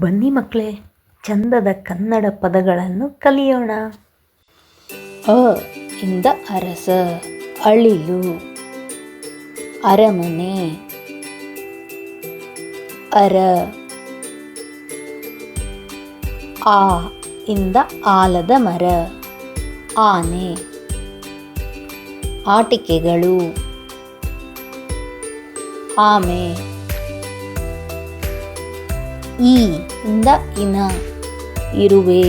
ಬನ್ನಿ ಮಕ್ಕಳೇ, ಚಂದದ ಕನ್ನಡ ಪದಗಳನ್ನು ಕಲಿಯೋಣ. ಅ ಇಂದ ಅರಸ, ಅಳಿಲು, ಅರಮನೆ, ಅರ, ಆ ಇಂದ ಆಲದ ಮರ, ಆನೆ, ಆಟಿಕೆಗಳು, ಆಮೆ ಈ ಇಂದ ಇನ ಇರುವೆ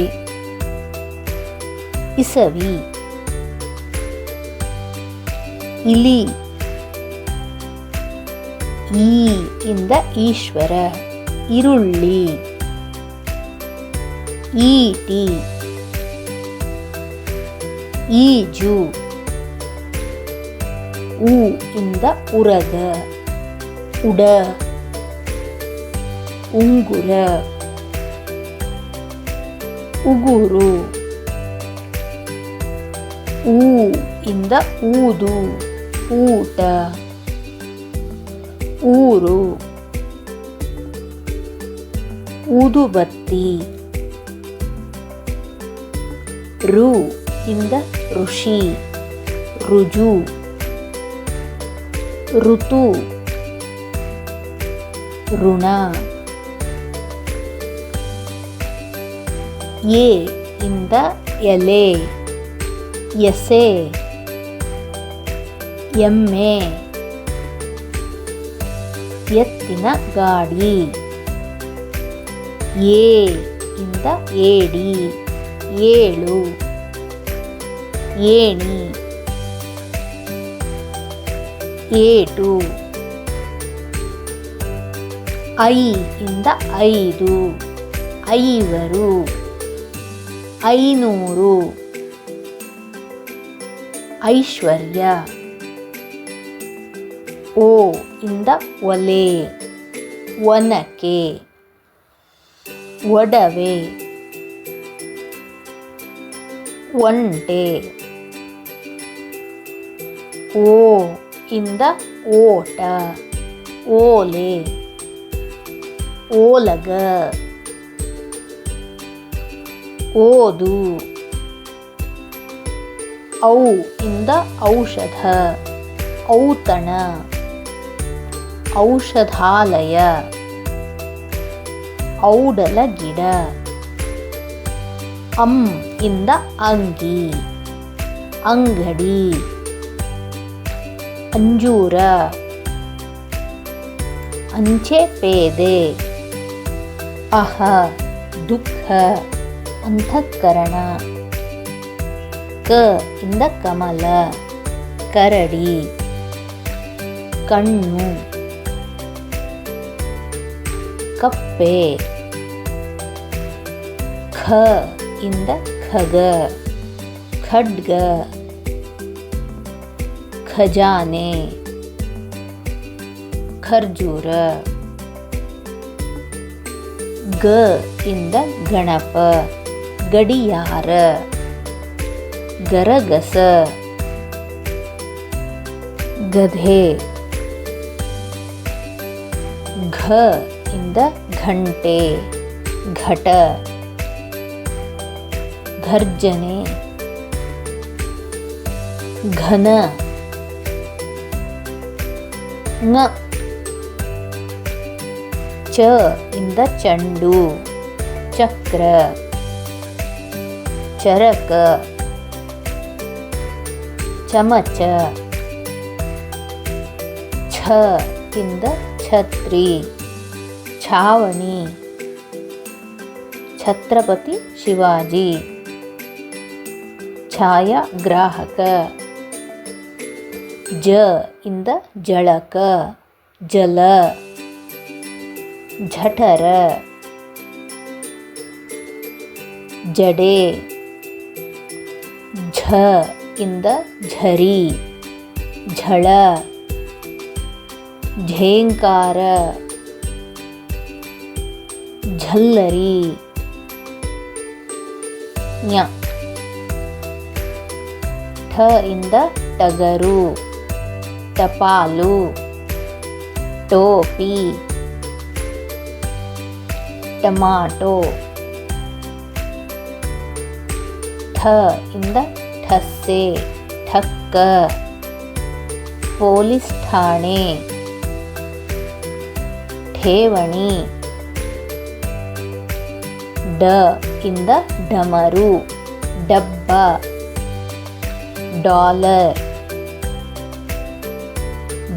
ಇಸವಿ ಇಲಿ ಈ ಇಂದ ಈಶ್ವರ ಈರುಳ್ಳಿ ಈಟಿ ಈಜು ಉ ಇಂದ ಉರಗ ಉಡ ಉಂಗುರ ಉಗುರು ಊ ಇಂದ ಊದು ಊಟ ಊರು ಊದುಬತ್ತಿ ರು ಇಂದ ಋಷಿ ರುಜು ಋತು ಋಣ. ಎ ಇಂದ ಎಲೆ. ಎಸೆ. ಎಮ್ಮೆ. ಎತ್ತಿನ ಗಾಡಿ. ಎ ಇಂದ ಏಡಿ. ಏಳು. ಏಣಿ. ಏಟು. ಐ ಇಂದ ಐದು. ಐವರು. ಐನೂರು ಐಶ್ವರ್ಯ ಓ ಇಂದ ಒಲೆ ಒನಕೆ ಒಡವೆ ಒಂಟೆ ಓ ಇಂದ ಓಟ ಓಲೆ ಓಲಗ ಓದು. ಔ ಇಂದ ಔಷಧ. ಔತಣ. ಔಷಧಾಲಯ. ಔಡಲ ಗಿಡ. ಅಂ ಇಂದ ಅಂಗಿ. ಅಂಗಡಿ. ಅಂಜೂರ. ಅಂಚೆ ಪೇದೆ. ಅಹ, ದುಃಖ. ಅಂತಃಕರಣ ಕ ಇಂದ ಕಮಲ. ಕರಡಿ. ಕಣ್ಣು. ಕಪ್ಪೆ. ಖ ಇಂದ ಖಗ. ಖಡ್ಗ. ಖಜಾನೆ. ಖರ್ಜೂರ. ಗ ಇಂದ ಗಣಪ. ಗಡಿಯಾರ. ಗರಗಸ. ಗಧೆ. ಘ ಇಂದ ಘಂಟೆ. ಘಟ. ಘರ್ಜನೆ. ಘನ. ङ ಚ ಇಂದ ಚಂಡು. ಚಕ್ರ. ಚರಕ. ಚಮಚ. ಛ ಇಂದ ಛತ್ರಿ. ಛಾವಣಿ. ಛತ್ರಪತಿ ಶಿವಾಜಿ. ಛಾಯಾಗ್ರಾಹಕ. ಜ ಇಂದ ಜಳಕ. ಜಲ. ಝಠರ ಜಡೆ. ಝ ಇಂದ ಝರಿ. ಝಳ. ಝೇಂಕಾರ. ಝಲ್ಲರಿ. ಞ. ಠ ಇಂದ ಟಗರು. ಟಪಾಲು. ಟೋಪಿ. ಟಮಾಟೋ. ಠ ಇಂದ ಠಸ್ಸೆ, ಠಕ್ಕ. ಪೊಲೀಸ್ ಠಾಣೆ. ಠೇವಣಿ. ಡ ಇಂದ ಡಮರು ಡಬ್ಬ. ಡಾಲರ್.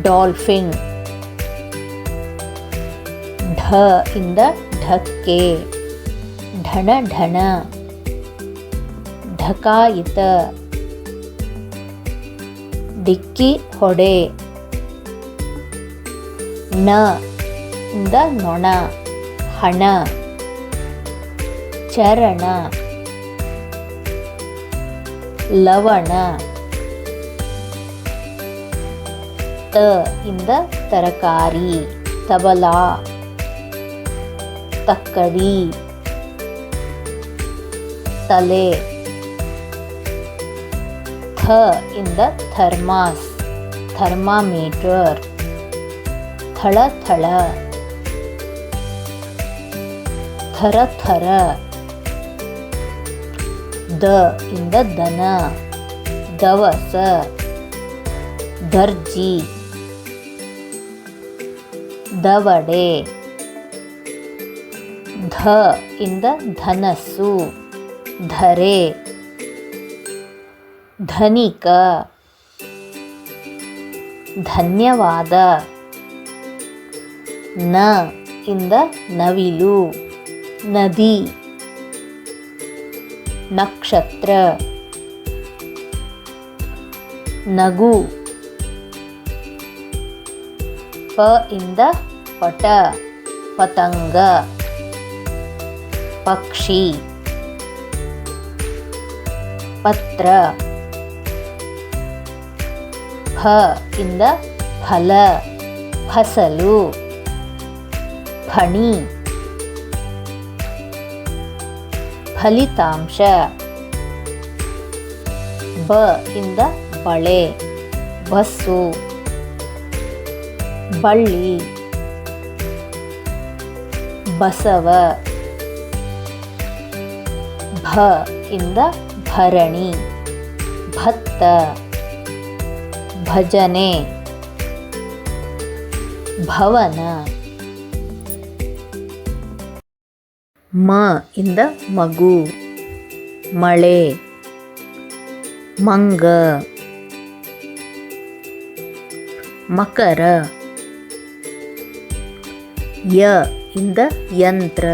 ಡಾಲ್ಫಿನ್. ಢ ಇಂದ ಢಕ್ಕೆ. ಢಣ ಢಣ. ಢಕಾಯಿತ ಡಿಕ್ಕಿ ಹೊಡೆ. ನ ಇಂದ ನೊಣ. ಹಣ. ಚರಣ. ಲವಣ. ತ ಇಂದ ತರಕಾರಿ. ತಬಲಾ. ತಕ್ಕಡಿ. ತಲೆ. ಥ ಇಂದ ಥರ್ಮಾಸ್ ಥರ್ಮಾಮೀಟರ್ ಥಳ ಥಳ. ಥರ ಥರ. ದ ಇಂದ ದನ, ದವಸ. ದರ್ಜಿ. ದವಡೆ. ಧ ಇಂದ ಧನಸ್ಸು. ಧರೆ. ಧನಿಕ. ಧನ್ಯವಾದ. ನ ಇಂದ ನವಿಲು. ನದಿ. ನಕ್ಷತ್ರ. ನಗು. ಪ ಇಂದ ಪಟ. ಪತಂಗ. ಪಕ್ಷಿ. ಪತ್ರ. ಫ ಇಂದ ಫಲ, ಫಸಲು, ಫಣಿ, ಫಲಿತಾಂಶ, ಬ ಇಂದ ಬಳೆ ಬಸ್ಸು ಬಳ್ಳಿ, ಬಸವ, ಭ ಇಂದ ಭರಣಿ, ಭತ್ತ. ಭಜನೆ. ಭವನ. ಮ ಇಂದ ಮಗು. ಮಳೆ. ಮಂಗ. ಮಕರ. ಯ ಇಂದ ಯಂತ್ರ.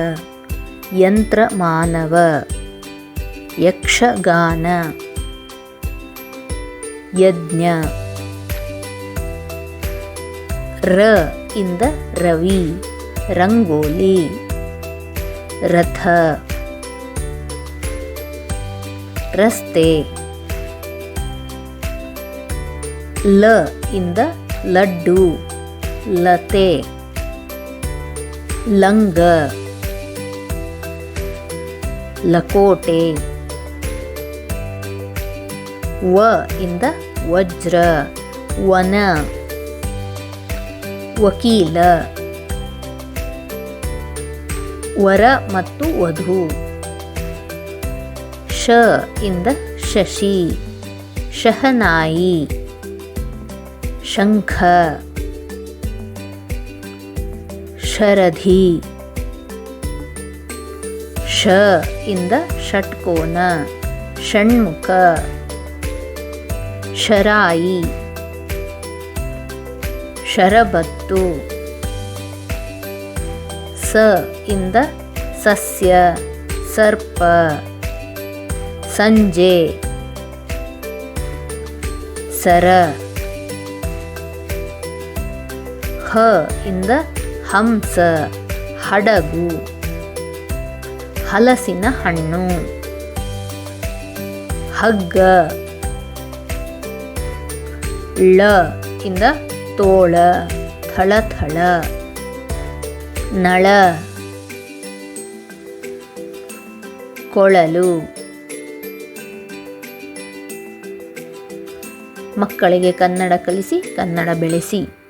ಯಂತ್ರ ಮಾನವ ಯಕ್ಷಗಾನ. ಯಜ್ಞ. ರ ಇಂದ ರವಿ, ರಂಗೋಲಿ, ರಥ, ರಸ್ತೆ, ಲ ಇಂದ ಲಡ್ಡು, ಲತೆ, ಲಂಗ, ಲಕೋಟೆ, ವ ಇಂದ ವಜ್ರ, ವನ. ವಕೀಲ. ವರ ಮತ್ತು ವಧು. ಶ ಇಂದ ಶಶಿ. ಶಹನಾಯಿ. ಶಂಖ. ಶರಧಿ. ಶ ಇಂದ ಷಟ್ಕೋನ. ಷಣ್ಮುಖ. ಶರಾಯಿ. ಶರಬತ್ತು. ಸ ಇಂದ ಸಸ್ಯ, ಸರ್ಪ. ಸಂಜೆ. ಸರ. ಹ ಇಂದ ಹಂಸ, ಹಡಗು. ಹಲಸಿನ ಹಣ್ಣು. ಹಗ್ಗ. ಳ ಇಂದ ತೋಳ ಥಳಥಳ ನಳ ಕೊಳಲು. ಮಕ್ಕಳಿಗೆ ಕನ್ನಡ ಕಲಿಸಿ ಕನ್ನಡ ಬೆಳೆಸಿ.